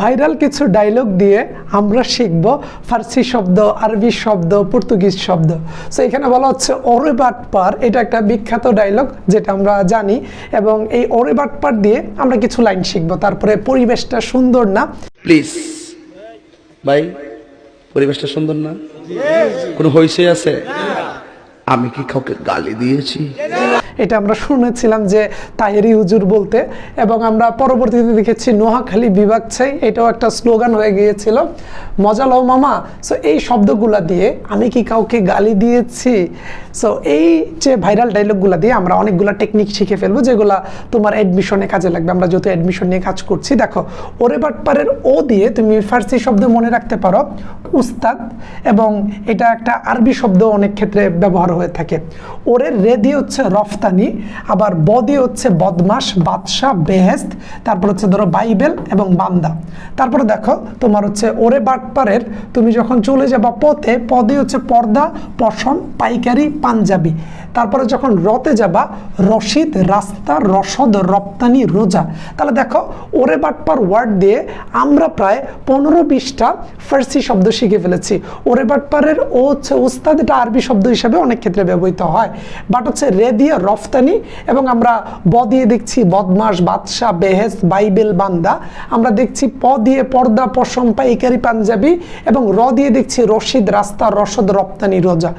Viral কিছু dialogue দিয়ে আমরা শিখব ফার্সি শব্দ, আরবি শব্দ, পর্তুগিজ শব্দ। সো এখানে বলা হচ্ছে ওরে বাটপার এটা একটা বিখ্যাত ডায়লগ যেটা আমরা জানি। এবং এই ওরে বাটপার দিয়ে আমরা কিছু লাইন শিখব। তারপরে পরিবেশটা সুন্দর না? প্লিজ ভাই, পরিবেশটা সুন্দর না? কোনো হইসে আছে? আমি কি কাউকে গালি দিয়েছি? এটা আমরা শুনেছিলাম যে তাহেরি হুজুর বলতে, এবং আমরা পরবর্তীতে দেখেছি নোয়াখালী বিভাগ চাই, এটাও একটা স্লোগান হয়ে গিয়েছিল, মজা লও মামা। সো এই শব্দগুলা দিয়ে আমি কি কাউকে গালি দিয়েছি? সো এই যে ভাইরাল ডায়লগগুলো দিয়ে আমরা অনেকগুলো টেকনিক শিখে ফেলব, যেগুলা তোমার অ্যাডমিশনে কাজে লাগবে। আমরা যত অ্যাডমিশন নিয়ে কাজ করছি, দেখো, ওরে বাটপারের ও দিয়ে তুমি ফার্সি শব্দ মনে রাখতে পারো, উস্তাদ, এবং এটা একটা আরবি শব্দ অনেক ক্ষেত্রে ব্যবহার হয়ে থাকে। ওরে রে দিয়ে হচ্ছে রফতানি আবার বদি হচ্ছে বদমাস বাদশাহ বেহেস্ত তারপর হচ্ছে ধরো বাইবেল এবং বান্দা। তারপরে দেখো, তোমার হচ্ছে ওরে বাটপারের, তুমি যখন চলে যাবা পথে, পদে হচ্ছে পর্দা, পশম, পাইকারি, পাঞ্জাবি। তারপরে যখন রতে যাবা, রশিদ, রাস্তা, রসদ, রপ্তানি, রোজা। তাহলে দেখো, ওরে বাটপার ওয়ার্ড দিয়ে আমরা প্রায় পনেরো বিশটা ফার্সি শব্দ শিখে ফেলেছি। ওরে বাটপারের ও হচ্ছে উস্তাদ, এটা আরবি শব্দ হিসাবে অনেক ক্ষেত্রে ব্যবহৃত হয়। বাট হচ্ছে রে দিয়ে রফতানি এবং আমরা ব দিয়ে দেখছি বদমাস বাদশাহ, বেহেস, বাইবেল বান্দা। আমরা দেখছি প দিয়ে পর্দা, পশম, পাইকারি, পাঞ্জাবি এবং র দিয়ে দেখছি রশিদ, রাস্তা, রসদ, রপ্তানি, রোজা।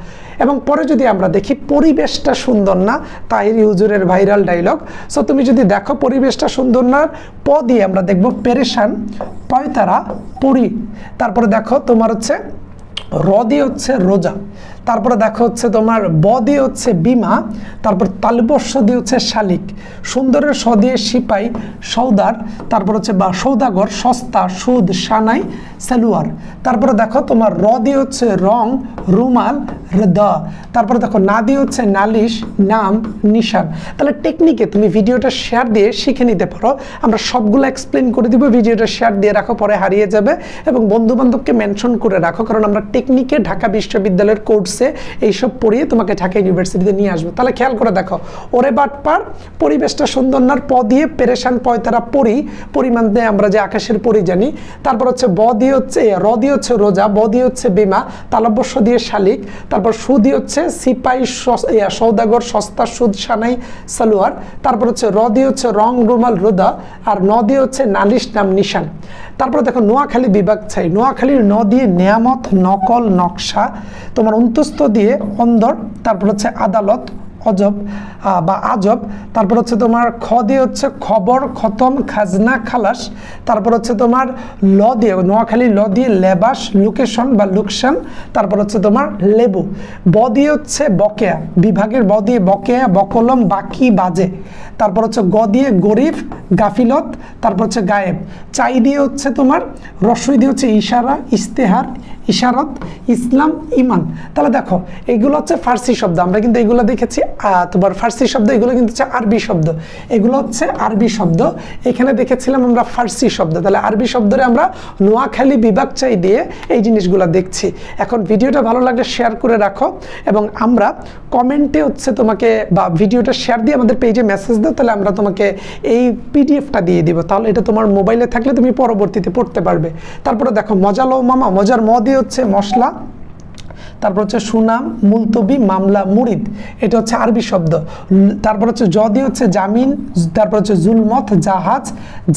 এবং পরে যদি আমরা দেখি, পরিবেশটা সুন্দর না, তাহিরি হুজুরের ভাইরাল ডাইলগ সো তুমি যদি দেখো পরিবেশটা সুন্দর না, প দিয়ে আমরা দেখব পেরেশান, পয়তারা, পরি। তারপরে দেখো তোমার হচ্ছে দিয়ে হচ্ছে রোজা। তারপরে দেখো হচ্ছে তোমার ব দিয়ে হচ্ছে বিমা, তারপর তালবস্য দিয়ে হচ্ছে শালিক। সুন্দরের স দিয়ে সিপাই সৌদার তারপর হচ্ছে বা সৌদাগর, সস্তা, সুদ, সানাই, সেলুয়ার। তারপরে দেখো তোমার র দিয়ে হচ্ছে রং, রুমাল দ। তারপরে দেখো না দিয়ে হচ্ছে নালিশ, নাম, নিশান। তাহলে টেকনিকে তুমি ভিডিওটা শেয়ার দিয়ে শিখে নিতে পারো। আমরা সবগুলো এক্সপ্লেন করে দিব, ভিডিওটা শেয়ার দিয়ে রাখো, পরে হারিয়ে যাবে। এবং বন্ধু বান্ধবকে মেনশন করে রাখো, কারণ আমরা টেকনিকে ঢাকা বিশ্ববিদ্যালয়ের কোর্সে এইসব পড়িয়ে তোমাকে ঢাকা ইউনিভার্সিটিতে নিয়ে আসব। তাহলে খেয়াল করে দেখো, ওরে বাটপার, পরিবেশটা সুন্দর নার প দিয়ে পেরেশান পয়তারা পড়ি, পরিমাণ দিয়ে আমরা যে আকাশের পরি জানি। তারপর হচ্ছে ব দিয়ে হচ্ছে র দিয়ে হচ্ছে রোজা, ব দিয়ে হচ্ছে বিমা তালব্যস্য দিয়ে শালিক, তারপর সু দিয়ে হচ্ছে সিপাই সৌদাগর, সস্তা, সুদ, সানাই, সালোয়ার, তারপর হচ্ছে র দিয়ে হচ্ছে রং, রুমাল, রোদা, আর ন দিয়ে হচ্ছে নালিশ, নাম, নিশান। তারপরে দেখো নোয়াখালী বিভাগ চাই নোয়াখালীর ন দিয়ে নিয়ামত, নকল, নকশা, তোমার অন্তস্থ দিয়ে অন্দর, তারপর হচ্ছে আদালত অজব বা আজব। তারপর হচ্ছে তোমার খ দিয়ে হচ্ছে খবর, খতম, খাজনা, খালাস। তারপর হচ্ছে তোমার ল দিয়ে, নোয়াখালী ল দিয়ে লেবাস, লোকেশন বা লোকসান। তারপর হচ্ছে তোমার লেবু। ব দিয়ে হচ্ছে বকেয়া, বিভাগের ব দিয়ে বকেয়া, বকলম, বাকি, বাজে। তারপর হচ্ছে গ দিয়ে গরিব, গাফিলত, তারপর হচ্ছে গায়েব। চাই দিয়ে হচ্ছে তোমার, রসই দিয়ে হচ্ছে ইশারা ইস্তেহার ইশারত, ইসলাম, ইমান। তাহলে দেখো, এগুলো হচ্ছে ফার্সি শব্দ। আমরা কিন্তু এগুলো দেখেছি তোমার ফার্সি শব্দ, এগুলো কিন্তু হচ্ছে আরবি শব্দ। এগুলো হচ্ছে আরবি শব্দ। এখানে দেখেছিলাম আমরা ফার্সি শব্দ। তাহলে আরবি শব্দরে আমরা নোয়াখালী বিভাগ চাই দিয়ে এই জিনিসগুলো দেখছি। এখন ভিডিওটা ভালো লাগলে শেয়ার করে রাখো এবং আমরা কমেন্টে হচ্ছে তোমাকে বা ভিডিওটা শেয়ার দিয়ে আমাদের পেজে মেসেজ দাও, তাহলে আমরা তোমাকে এই পিডিএফটা দিয়ে দিব। তাহলে এটা তোমার মোবাইলে থাকলে তুমি পরবর্তীতে পড়তে পারবে। তারপরে দেখো মজা লো মামা, মজার ম দিয়ে হচ্ছে মশলা। তারপর হচ্ছে সুনাম, মুলতবি, মামলা, মুরিদ। এটা হচ্ছে আরবি শব্দ। তারপর হচ্ছে জ দিয়ে হচ্ছে জামিন তারপর হচ্ছে জুলমত, জাহাজ,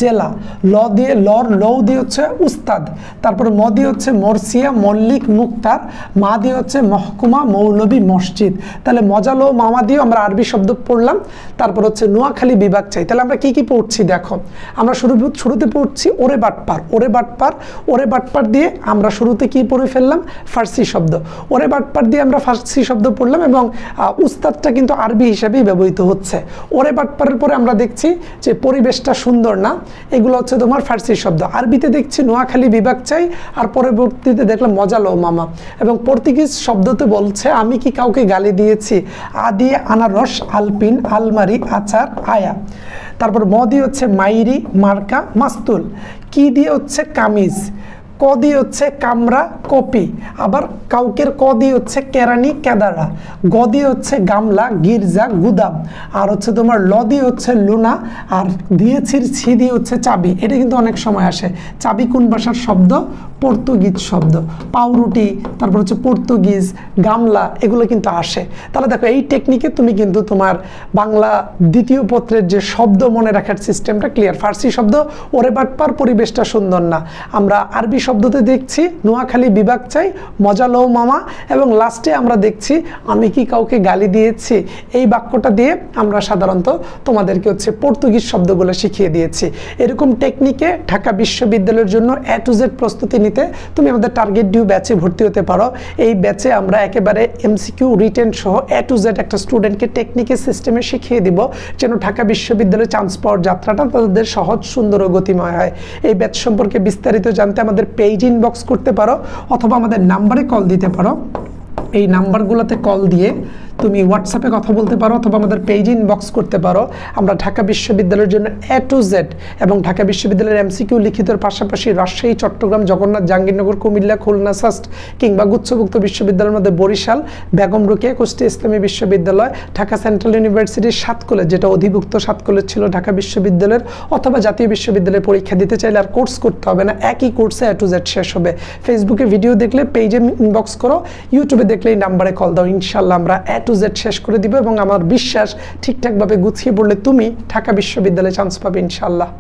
জেলা। ল দিয়ে লর, লৌ দিয়ে হচ্ছে উস্তাদ। তারপর ম দিয়ে হচ্ছে মরসিয়া, মল্লিক, মুক্তার। মা দিয়ে হচ্ছে মহকুমা মৌলবী মসজিদ। তাহলে মজা লো মামা দিয়েও আমরা আরবি শব্দ পড়লাম। তারপর হচ্ছে নোয়াখালী বিভাগ চাই। তাহলে আমরা কি কি পড়ছি দেখো? আমরা শুরু, শুরুতে পড়ছি ওরে বাটপার। ওরে বাটপার ওরে বাটপার দিয়ে আমরা শুরুতে কি পড়ে ফেললাম? ফার্সি শব্দ। ওরে বাটপার দিয়ে আমরা ফার্সি শব্দ পড়লাম এবং উস্তাদটা কিন্তু আরবি হিসাবেই ব্যবহৃত হচ্ছে। ওরে বাটপারের পরে আমরা দেখছি যে পরিবেশটা সুন্দর না, এগুলো হচ্ছে তোমার ফার্সি শব্দ। আরবিতে দেখছি নোয়াখালী বিভাগ চাই, আর পরবর্তীতে দেখলাম মজা লো মামা। এবং পর্তুগিজ শব্দতে বলছে, আমি কি কাউকে গালি দিয়েছি? আ দিয়ে আনারস, আলপিন, আলমারি, আচার, আয়া। তারপর ম দিয়ে হচ্ছে মাইরি, মার্কা, মাস্তুল। কি দিয়ে হচ্ছে কামিজ? ক দিয়ে হচ্ছে কামরা, কপি। আবার কাউকের ক দিয়ে হচ্ছে কেরানি, কেদারা। গ দিয়ে হচ্ছে গামলা, গির্জা, গুদাম। আর হচ্ছে তোমার ল দিয়ে হচ্ছে লুনা, আর দিয়েছির ছি দিয়ে হচ্ছে চাবি। এটা কিন্তু অনেক সময় আসে। চাবি কোন ভাষার শব্দ? পর্তুগিজ শব্দ। পাউরুটি, তারপর হচ্ছে পর্তুগিজ, গামলা, এগুলো কিন্তু আসে। তাহলে দেখো, এই টেকনিকে তুমি কিন্তু তোমার বাংলা দ্বিতীয় পত্রের যে শব্দ মনে রাখার সিস্টেমটা ক্লিয়ার ফার্সি শব্দ, ওরে বাটপার পরিবেশটা সুন্দর না। আমরা আরবি শব্দতে দেখছি, নোয়াখালী বিভাগ চাই, মজা লও মামা, এবং লাস্টে আমরা দেখছি, আমি কি কাউকে গালি দিয়েছি? এই বাক্যটা দিয়ে আমরা সাধারণত তোমাদেরকে হচ্ছে পর্তুগিজ শব্দগুলো শিখিয়ে দিয়েছি। এরকম টেকনিকে ঢাকা বিশ্ববিদ্যালয়ের জন্য এ টু জেড প্রস্তুতি নিতে তুমি আমাদের টার্গেট ডিউ ব্যাচে ভর্তি হতে পারো। এই ব্যাচে আমরা একেবারে এমসিকিউ রিটেন সহ এ টু জেড একটা স্টুডেন্টকে টেকনিকের সিস্টেমে শিখিয়ে দিব, যেন ঢাকা বিশ্ববিদ্যালয়ে চান্স পাওয়ার যাত্রাটা তাদের সহজ, সুন্দর ও গতিময় হয়। এই ব্যাচ সম্পর্কে বিস্তারিত জানতে আমাদের পেজ ইনবক্স করতে পারো অথবা আমাদের নাম্বারে কল দিতে পারো। এই নাম্বারগুলোতে কল দিয়ে তুমি হোয়াটসঅ্যাপে কথা বলতে পারো অথবা আমাদের পেজ ইনবক্স করতে পারো। আমরা ঢাকা বিশ্ববিদ্যালয়ের জন্য এ টু জেড এবং ঢাকা বিশ্ববিদ্যালয়ের এমসিকিউ লিখিতের পাশাপাশি রাজশাহী, চট্টগ্রাম, জগন্নাথ, জাহাঙ্গীরনগর, কুমিল্লা, খুলনা সাস্ট কিংবা গুচ্ছভুক্ত বিশ্ববিদ্যালয়ের মধ্যে বরিশাল, বেগম রুকিয়া কুষ্টিয়া ইসলামী বিশ্ববিদ্যালয়, ঢাকা সেন্ট্রাল ইউনিভার্সিটির সাত কলেজ, যেটা অধিভুক্ত সাত কলেজ ছিল ঢাকা বিশ্ববিদ্যালয়ের, অথবা জাতীয় বিশ্ববিদ্যালয়ে পরীক্ষা দিতে চাইলে আর কোর্স করতে হবে না। একই কোর্সে এ টু জেড শেষ হবে। ফেসবুকে ভিডিও দেখলে পেজে ইনবক্স করো ইউটিউবে দেখলে এই নাম্বারে কল দাও। ইনশাল্লাহ আমরা এ টু জেড শেষ করে দিবে এবং আমার বিশ্বাস ঠিকঠাকভাবে গুছিয়ে পড়লে তুমি ঢাকা বিশ্ববিদ্যালয়ে চান্স পাবে ইনশাল্লাহ